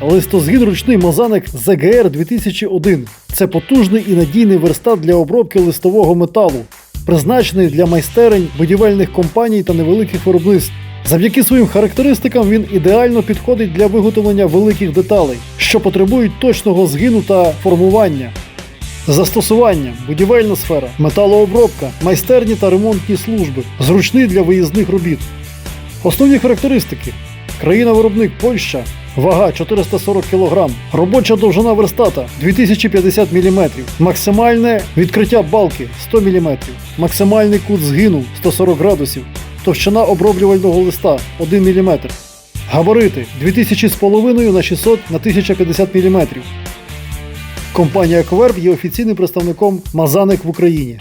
Листозгін ручний Мазаник ЗГР 2001. Це потужний і надійний верстат для обробки листового металу, призначений для майстерень, будівельних компаній та невеликих виробництв. Завдяки своїм характеристикам він ідеально підходить для виготовлення великих деталей, що потребують точного згину та формування. Застосування, будівельна сфера, металообробка, майстерні та ремонтні служби, зручний для виїзних робіт. Основні характеристики: країна-виробник Польща, вага 440 кг, робоча довжина верстата 2050 мм, максимальне відкриття балки 100 мм, максимальний кут згину 140 градусів, товщина оброблювального листа 1 мм, габарити 2000 з половиною на 600 на 1050 мм. Компанія Коверб є офіційним представником Мазаник в Україні.